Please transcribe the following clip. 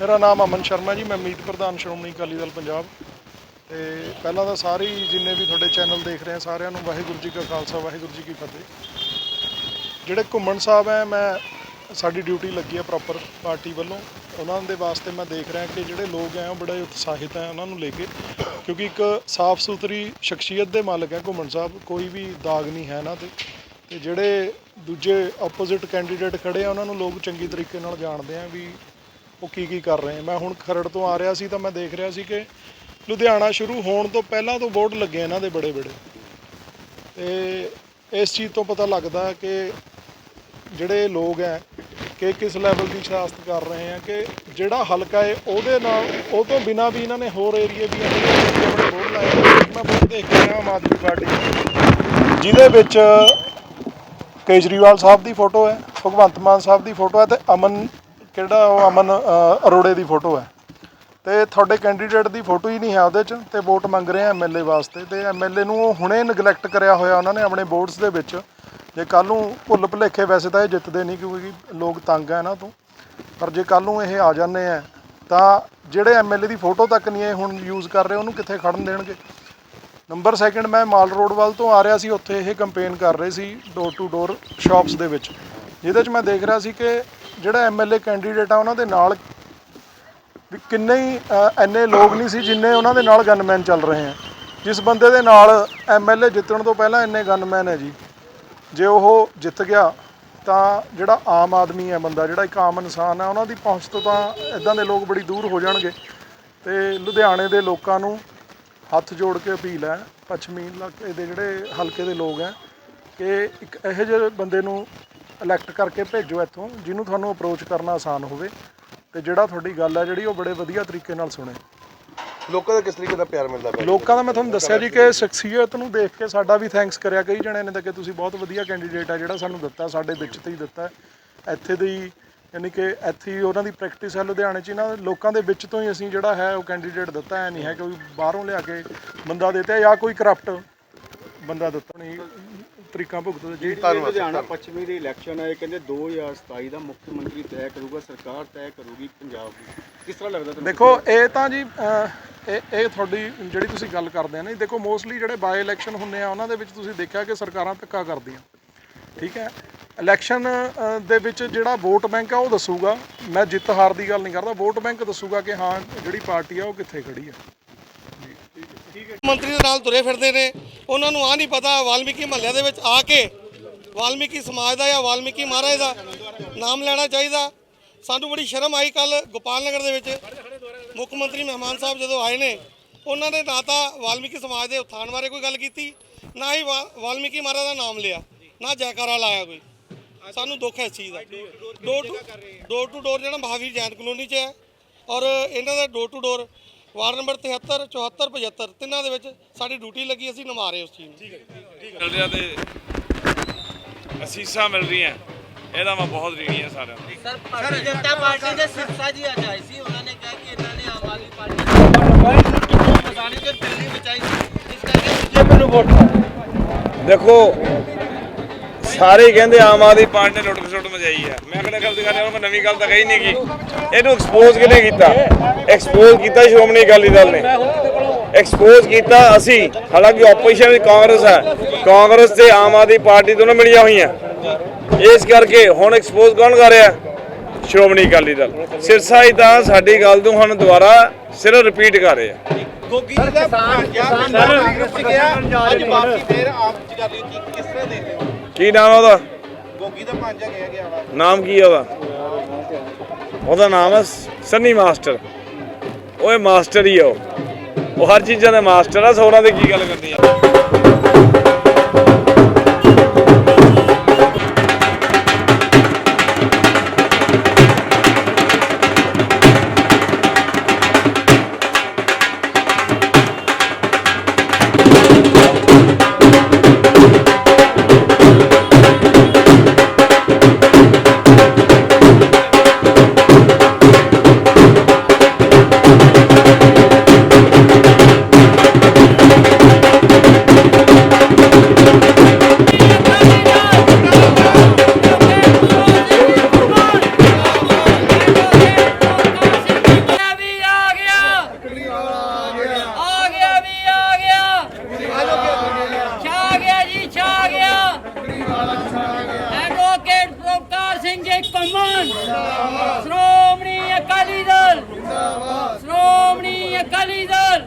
ਮੇਰਾ ਨਾਮ ਅਮਨ ਸ਼ਰਮਾ ਜੀ, ਮੈਂ ਮੀਤ ਪ੍ਰਧਾਨ ਸ਼੍ਰੋਮਣੀ ਅਕਾਲੀ ਦਲ ਪੰਜਾਬ। ਤੇ ਪਹਿਲਾਂ ਤਾਂ ਸਾਰੇ ਹੀ ਜਿੰਨੇ ਵੀ ਤੁਹਾਡੇ ਚੈਨਲ ਦੇਖ ਰਹੇ ਆ, ਸਾਰਿਆਂ ਨੂੰ ਵਾਹਿਗੁਰੂ ਜੀ ਕਾ ਖਾਲਸਾ, ਵਾਹਿਗੁਰੂ ਜੀ ਕੀ ਫਤਿਹ। ਜਿਹੜੇ ਘੁੰਮਣ ਸਾਹਿਬ ਹੈ ਮੈਂ, ਸਾਡੀ ਡਿਊਟੀ ਲੱਗੀ ਹੈ ਪ੍ਰੋਪਰ ਪਾਰਟੀ ਵੱਲੋਂ। ਉਹਨਾਂ ਦੇ ਵਾਸਤੇ ਮੈਂ ਦੇਖ ਰਿਹਾ ਕਿ ਜਿਹੜੇ ਲੋਕ ਹੈ ਉਹ ਬੜੇ ਉਤਸ਼ਾਹਿਤ ਹੈ ਉਹਨਾਂ ਨੂੰ ਲੈ ਕੇ। ਕਿਉਂਕਿ ਇੱਕ ਸਾਫ਼ ਸੁਥਰੀ ਸ਼ਖਸੀਅਤ ਦੇ ਮਾਲਕ ਹੈ ਘੁੰਮਣ ਸਾਹਿਬ, ਕੋਈ ਵੀ ਦਾਗ ਨਹੀਂ ਹੈ ਇਹਨਾਂ ਤੇ। ਤੇ ਜਿਹੜੇ ਦੂਜੇ ਆਪੋਜ਼ਿਟ ਕੈਂਡੀਡੇਟ ਖੜੇ ਆ, ਉਹਨਾਂ ਨੂੰ ਲੋਕ ਚੰਗੀ ਤਰੀਕੇ ਨਾਲ ਜਾਣਦੇ ਆ ਵੀ ਉਹ ਕੀ ਕੀ ਕਰ ਰਹੇ ਮੈਂ ਹੁਣ ਖਰੜ ਤੋਂ ਆ ਰਿਹਾ ਸੀ ਤਾਂ ਮੈਂ ਦੇਖ ਰਿਹਾ ਸੀ ਕਿ ਲੁਧਿਆਣਾ ਸ਼ੁਰੂ ਹੋਣ ਤੋਂ ਪਹਿਲਾਂ ਤੋਂ ਬੋਰਡ ਲੱਗੇ ਇਹਨਾਂ ਦੇ ਬੜੇ ਬੜੇ। ਤੇ ਇਸ ਚੀਜ਼ ਤੋਂ ਪਤਾ ਲੱਗਦਾ ਕਿ ਜਿਹੜੇ ਲੋਕ ਹੈ ਕਿ ਕਿਸ ਲੈਵਲ ਦੀ ਸਿਆਸਤ ਕਰ ਰਹੇ ਆ ਕਿ ਜਿਹੜਾ ਹਲਕਾ ਹੈ ਉਹਦੇ ਨਾਲ ਉਹ ਤੋਂ ਬਿਨਾ ਵੀ ਇਹਨਾਂ ਨੇ ਹੋਰ ਏਰੀਏ ਵੀ ਆਪਣੇ ਬੋਰਡ ਲਾਏ ਮੈਂ ਬੋਰਡ ਦੇਖ ਕੇ ਆਮ ਆਦਮੀ ਪਾਰਟੀ ਜਿਹਦੇ ਵਿੱਚ ਕੇਜਰੀਵਾਲ ਸਾਹਿਬ ਦੀ ਫੋਟੋ ਹੈ ਭਗਵੰਤ ਮਾਨ ਸਾਹਿਬ ਦੀ ਫੋਟੋ ਹੈ ਤੇ ਅਮਨ ਕਿਹੜਾ ਉਹ ਅਮਨ ਅ, ਅਰੋੜੇ ਦੀ ਫੋਟੋ ਹੈ। ਤੇ ਤੁਹਾਡੇ ਕੈਂਡੀਡੇਟ ਦੀ ਫੋਟੋ ਹੀ ਨਹੀਂ ਹੈ ਉਹਦੇ 'ਚ ਤੇ ਵੋਟ ਮੰਗ ਰਹੇ ਆ ਐਮਐਲਏ ਵਾਸਤੇ। ਤੇ ਐਮਐਲਏ ਨੂੰ ਉਹ ਹੁਣੇ ਨਗਲੈਕਟ ਕਰਿਆ ਹੋਇਆ ਉਹਨਾਂ ਨੇ ਆਪਣੇ ਵੋਟਸ ਦੇ ਵਿੱਚ। ਜੇ ਕੱਲ ਨੂੰ ਭੁੱਲ ਭੁਲੇਖੇ ਵੈਸੇ ਤਾਂ ਇਹ ਜਿੱਤਦੇ ਨਹੀਂ ਕਿਉਂਕਿ ਲੋਕ ਤੰਗ ਆ ਇਹਨਾਂ ਤੋਂ। ਪਰ ਜੇ ਕੱਲ ਨੂੰ ਇਹ ਆ ਜਾਂਦੇ ਆ ਤਾਂ ਜਿਹੜੇ ਐਮਐਲਏ ਦੀ ਫੋਟੋ ਤੱਕ ਨਹੀਂ ਇਹ ਹੁਣ ਯੂਜ਼ ਕਰ ਰਹੇ ਉਹਨੂੰ ਕਿੱਥੇ ਖੜਨ ਦੇਣਗੇ? ਨੰਬਰ ਸੈਕਿੰਡ ਮੈਂ ਮਾਲ ਰੋਡ ਵੱਲ ਤੋਂ ਆ ਰਿਹਾ ਸੀ ਉੱਥੇ ਇਹ ਕੰਪੇਨ ਕਰ ਰਹੇ ਸੀ ਡੋਰ ਟੂ ਡੋਰ ਸ਼ਾਪਸ ਦੇ ਵਿੱਚ। ਜਿਹਦੇ 'ਚ ਮੈਂ ਦੇਖ ਰਿਹਾ ਸੀ ਕਿ ਜਿਹੜਾ ਐਮਐਲਏ ਕੈਂਡੀਡੇਟ ਆ ਉਹਨਾਂ ਦੇ ਨਾਲ ਵੀ ਕਿੰਨੇ ਹੀ ਅ, ਇੰਨੇ ਲੋਕ ਨਹੀਂ ਸੀ ਜਿੰਨੇ ਉਹਨਾਂ ਦੇ ਨਾਲ ਗਨਮੈਨ ਚੱਲ ਰਹੇ ਆ। ਜਿਸ ਬੰਦੇ ਦੇ ਨਾਲ ਐਮਐਲਏ ਜਿੱਤਣ ਤੋਂ ਪਹਿਲਾਂ ਇੰਨੇ ਗਨਮੈਨ ਹੈ ਜੀ। ਜੇ ਉਹ ਜਿੱਤ ਗਿਆ ਤਾਂ ਜਿਹੜਾ ਆਮ ਆਦਮੀ ਹੈ ਬੰਦਾ ਜਿਹੜਾ ਇੱਕ ਆਮ ਇਨਸਾਨ ਹੈ ਉਹਨਾਂ ਦੀ ਪਹੁੰਚ ਤੋਂ ਤਾਂ ਇਦਾਂ ਦੇ ਲੋਕ ਬੜੀ ਦੂਰ ਹੋ ਜਾਣਗੇ। ਤੇ ਲੁਧਿਆਣੇ ਦੇ ਲੋਕਾਂ ਨੂੰ ਹੱਥ ਜੋੜ ਕੇ ਅਪੀਲ ਹੈ ਪੱਛਮੀ ਇਲਾਕੇ ਦੇ ਜਿਹੜੇ ਹਲਕੇ ਦੇ ਲੋਕ ਹੈ ਕਿ ਇੱਕ ਇਹੋ ਜਿਹੇ ਬੰਦੇ ਨੂੰ ਇਲੈਕਟ ਕਰਕੇ ਭੇਜੋ ਇੱਥੋਂ ਜਿਹਨੂੰ ਤੁਹਾਨੂੰ ਅਪਰੋਚ ਕਰਨਾ ਆਸਾਨ ਹੋਵੇ। ਤੇ ਜਿਹੜਾ ਤੁਹਾਡੀ ਗੱਲ ਹੈ ਜਿਹੜੀ ਉਹ ਬੜੇ ਵਧੀਆ ਤਰੀਕੇ ਨਾਲ ਸੁਣੇ। ਲੋਕਾਂ ਦਾ ਕਿਸ ਤਰੀਕੇ ਦਾ ਪਿਆਰ ਮਿਲਦਾ ਪਿਆ ਲੋਕਾਂ ਦਾ ਮੈਂ ਤੁਹਾਨੂੰ ਦੱਸਿਆ ਜੀ ਕਿ ਸ਼ਖਸੀਅਤ ਨੂੰ ਦੇਖ ਕੇ ਸਾਡਾ ਵੀ ਥੈਂਕਸ ਕਰਿਆ ਕਈ ਜਣਿਆਂ ਨੇ ਤਾਂ ਕਿ ਤੁਸੀਂ ਬਹੁਤ ਵਧੀਆ ਕੈਂਡੀਡੇਟ ਆ ਜਿਹੜਾ ਸਾਨੂੰ ਦਿੱਤਾ ਸਾਡੇ ਵਿੱਚ ਤੇ ਹੀ ਦਿੱਤਾ। ਇੱਥੇ ਦੀ ਯਾਨੀ ਕਿ ਇੱਥੇ ਹੀ ਉਹਨਾਂ ਦੀ ਪ੍ਰੈਕਟਿਸ ਹੈ ਲੁਧਿਆਣੇ 'ਚ ਇਹਨਾਂ ਲੋਕਾਂ ਦੇ ਵਿੱਚ ਤੋਂ ਹੀ ਅਸੀਂ ਜਿਹੜਾ ਹੈ ਉਹ ਕੈਂਡੀਡੇਟ ਦਿੱਤਾ ਹੈ ਨਹੀਂ ਹੈ ਕਿ ਬਾਹਰੋਂ ਲਿਆ ਕੇ ਬੰਦਾ ਦਿੱਤਾ ਜਾਂ ਕੋਈ ਕਰਪਟ ਬੰਦਾ ਦਿੱਤਾ ਨਹੀਂ। ਤਰੀਕਾ ਭੁਗਤਦਾ ਜੀ ਧੰਨਵਾਦ ਲੁਧਿਆਣਾ ਪੱਛਮੀ ਦੀ ਇਲੈਕਸ਼ਨ ਹੈ ਇਹ ਕਹਿੰਦੇ 2027 ਦਾ ਮੁੱਖ ਮੰਤਰੀ ਤੈਅ ਕਰੂਗਾ ਸਰਕਾਰ ਤੈਅ ਕਰੂਗੀ ਪੰਜਾਬ ਦੀ। ਕਿਸ ਤਰ੍ਹਾਂ ਲੱਗਦਾ ਤੁਹਾਨੂੰ? ਦੇਖੋ ਇਹ ਤਾਂ ਜੀ ਅਹ, ਇਹ ਇਹ ਤੁਹਾਡੀ ਜਿਹੜੀ ਤੁਸੀਂ ਗੱਲ ਕਰਦੇ ਆ ਨਾ ਜੀ, ਦੇਖੋ ਮੋਸਟਲੀ ਜਿਹੜੇ ਬਾਈ ਇਲੈਕਸ਼ਨ ਹੁੰਦੇ ਆ ਉਹਨਾਂ ਦੇ ਵਿੱਚ ਤੁਸੀਂ ਦੇਖਿਆ ਕਿ ਸਰਕਾਰਾਂ ਧੱਕਾ ਕਰਦੀਆਂ। ਠੀਕ ਹੈ? ਇਲੈਕਸ਼ਨ ਅਹ, ਦੇ ਵਿੱਚ ਜਿਹੜਾ ਵੋਟ ਬੈਂਕ ਆ ਉਹ ਦੱਸੂਗਾ। ਮੈਂ ਜਿੱਤ ਹਾਰ ਦੀ ਗੱਲ ਨਹੀਂ ਕਰਦਾ। ਵੋਟ ਬੈਂਕ ਦੱਸੂਗਾ ਕਿ ਹਾਂ ਜਿਹੜੀ ਪਾਰਟੀ ਆ ਉਹ ਕਿੱਥੇ ਖੜੀ ਆ। ਮੰਤਰੀ ਦੇ ਨਾਲ ਤੁਰੇ ਫਿਰਦੇ ਨੇ। ਉਹਨਾਂ ਨੂੰ ਆ ਨਹੀਂ ਪਤਾ ਵਾਲਮੀਕੀ ਮਹੱਲਿਆਂ ਦੇ ਵਿੱਚ ਆ ਕੇ ਵਾਲਮੀਕੀ ਸਮਾਜ ਦਾ ਜਾਂ ਵਾਲਮੀਕੀ ਮਹਾਰਾਜ ਦਾ ਨਾਮ ਲੈਣਾ ਚਾਹੀਦਾ। ਸਾਨੂੰ ਬੜੀ ਸ਼ਰਮ ਆਈ ਕੱਲ ਗੋਪਾਲ ਨਗਰ ਦੇ ਵਿੱਚ। ਮੁੱਖ ਮੰਤਰੀ ਮਹਿਮਾਨ ਸਾਹਿਬ ਜਦੋਂ ਆਏ ਨੇ ਉਹਨਾਂ ਨੇ ਨਾ ਤਾਂ ਵਾਲਮੀਕੀ ਸਮਾਜ ਦੇ ਉਥਾਨ ਬਾਰੇ ਕੋਈ ਗੱਲ ਕੀਤੀ ਨਾ ਹੀ ਵਾਲਮੀਕੀ ਮਹਾਰਾਜ ਦਾ ਨਾਮ ਲਿਆ ਨਾ ਜੈਕਾਰਾ ਲਾਇਆ ਕੋਈ। ਸਾਨੂੰ ਦੁੱਖ ਹੈ ਇਸ ਚੀਜ਼ ਦਾ। ਡੋਰ ਟੂ ਡੋਰ ਟੂ ਡੋਰ ਜਿਹੜਾ ਮਹਾਵੀਰ ਜੈਨ ਕਲੋਨੀ 'ਚ ਹੈ ਔਰ ਇਹਨਾਂ ਦਾ door to door ward number 73 74 75 ਤਿੰਨਾਂ ਦੇ ਵਿੱਚ ਸਾਡੀ ਡਿਊਟੀ ਲੱਗੀ ਅਸੀਂ ਨਿਭਾ ਰਹੇ ਉਸ ਚੀਜ਼ ਨੂੰ। ਮਿਲ ਰਿਹਾ ਤੇ ਅਸੀਸਾਂ ਮਿਲ ਰਹੀਆਂ। ਇਹਦਾ ਮੈਂ ਬਹੁਤ ਰੀਣੀ ਆ ਸਾਰਿਆਂ ਨੂੰ। ਸਰ ਭਾਰਤੀ ਜਨਤਾ ਪਾਰਟੀ ਦੇ ਸਿਰਸਾ ਜੀ ਅੱਜ ਆਏ ਸੀ ਉਹਨਾਂ ਨੇ ਕਿਹਾ ਕਿ ਇਹਨਾਂ ਨੇ ਆਮ ਆਦਮੀ ਪਾਰਟੀ ਨੂੰ ਬਸਾਣੀ ਤੇ ਦਿੱਲੀ ਬਚਾਈ ਸੀ। ਇਸ ਕਰਕੇ ਬੀਜੇਪੀ ਨੂੰ ਵੋਟ ਦੇਖੋ ਸਾਰੇ ਹੀ ਕਹਿੰਦੇ ਆਮ ਆਦਮੀ ਪਾਰਟੀ ਨੇ ਲੁੱਟ ਖਸੁੱਟ ਮਚਾਈ ਆ। ਮੈਂ ਕਿਹੜਾ ਗਲਤ ਕਰ ਰਿਹਾ ਮੈਂ ਨਵੀਂ ਗੱਲ ਤਾਂ ਕਹੀ ਨਹੀਂ ਗੀ। ਇਹਨੂੰ ਐਕਸਪੋਜ਼ ਕਿਹਨੇ ਕੀਤਾ? ਐਕਸਪੋਜ਼ ਕੀਤਾ ਸ਼੍ਰੋਮਣੀ ਅਕਾਲੀ ਦਲ ਨੇ। ਐਕਸਪੋਜ਼ ਕੀਤਾ ਅਸੀਂ। ਹਾਲਾਂਕਿ ਆਪੋਜੀਸ਼ਨ ਵਿੱਚ ਕਾਂਗਰਸ ਹੈ। ਕਾਂਗਰਸ ਤੇ ਆਮ ਆਦਮੀ ਪਾਰਟੀ ਦੋਨੋਂ ਮਿਲੀਆਂ ਹੋਈਆਂ। ਇਸ ਕਰਕੇ ਹੁਣ ਐਕਸਪੋਜ਼ ਕੌਣ ਕਰ ਰਿਹਾ? ਸ਼੍ਰੋਮਣੀ ਅਕਾਲੀ ਦਲ। ਸਿਰਸਾ ਹੀ ਤਾਂ ਸਾਡੀ ਗੱਲ ਨੂੰ ਹੁਣ ਦੁਬਾਰਾ ਸਿਰਫ ਰਿਪੀਟ ਕਰ ਰਹੇ ਆ। ਗੋਗੀ ਦਾ ਕਿਸਾਨ ਕਾਂਗਰਸ ਗਿਆ ਅੱਜ ਵਾਪਸੀ ਫੇਰ ਆਪ ਚ ਕਰ ਲਈ ਕੀ ਕਿਸ ਤਰ੍ਹਾਂ ਦੇਖਦੇ ਹੋ? ਕੀ ਨਾਮ ਉਹਦਾ? ਗੋਗੀ ਦਾ ਪੰਜਾ ਗਿਆ ਗਿਆ ਵਾ ਨਾਮ ਕੀ ਹੈ ਉਹਦਾ? ਉਹਦਾ ਨਾਮ ਹੈ ਸੰਨੀ ਮਾਸਟਰ। ਉਹ ਮਾਸਟਰ ਹੀ ਆ ਉਹ। ਉਹ ਹਰ ਚੀਜ਼ਾਂ ਦਾ ਮਾਸਟਰ ਆ, ਸੋਨਾ ਦੇ ਕੀ ਗੱਲ ਕਰਨੀ ਆ? ਸਿੰਘ ਜੀ ਕਮਨ ਸ਼੍ਰੋਮਣੀ ਅਕਾਲੀ ਦਲ ਸ਼੍ਰੋਮਣੀ ਅਕਾਲੀ ਦਲ।